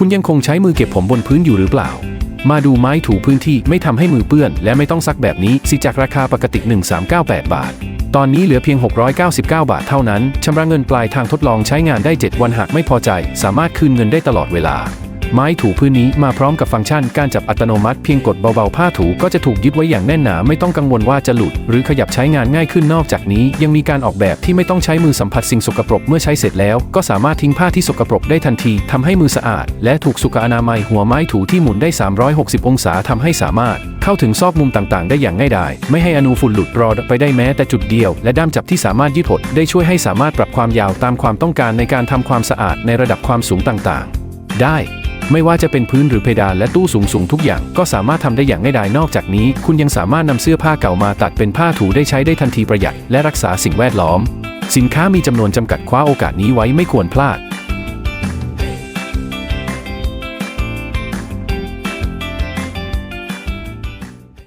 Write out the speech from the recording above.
คุณยังคงใช้มือเก็บผมบนพื้นอยู่หรือเปล่า มาดูไม้ถูพื้นที่ไม่ทำให้มือเปื้อน และไม่ต้องซักแบบนี้สิจากราคาปกติ 1398 บาท ตอนนี้เหลือเพียง 699 บาทเท่านั้นชำระเงินปลายทางทดลองใช้งานได้ 7 วันหากไม่พอใจ สามารถคืนเงินได้ตลอดเวลา ไม้ถูพื้นนี้มาพร้อมกับฟังก์ชันการจับอัตโนมัติเพียงกดเบาๆผ้าถูก็จะถูกยึดไว้อย่างแน่นหนาไม่ต้องกังวลว่าจะหลุด หรือขยับใช้งานง่ายขึ้นนอกจากนี้ ยังมีการออกแบบที่ไม่ต้องใช้มือสัมผัสสิ่งสกปรกเมื่อใช้เสร็จแล้ว ก็สามารถทิ้งผ้าที่สกปรกได้ทันทีทำให้มือสะอาด และถูกสุขอนามัยหัวไม้ถูที่หมุนได้ 360 องศาทำให้สามารถ เข้าถึงซอกมุมต่างๆ ได้อย่างง่ายดายไม่ให้อนูฝุ่นหลุดรอดไปได้แม้แต่จุดเดียว และด้ามจับที่สามารถยืดหดได้ช่วยให้สามารถปรับความยาวตามความต้องการในการทำความสะอาดในระดับความสูงต่าง ๆ ได้ ไม่ว่าจะเป็นพื้นหรือเพดานและตู้สูงสูงทุกอย่างก็สามารถทำได้อย่างง่ายดายนอกจากนี้ คุณยังสามารถนำเสื้อผ้าเก่ามาตัดเป็นผ้าถูได้ใช้ได้ทันทีประหยัดและรักษาสิ่งแวดล้อม สินค้ามีจำนวนจำกัดคว้าโอกาสนี้ไว้ไม่ควรพลาด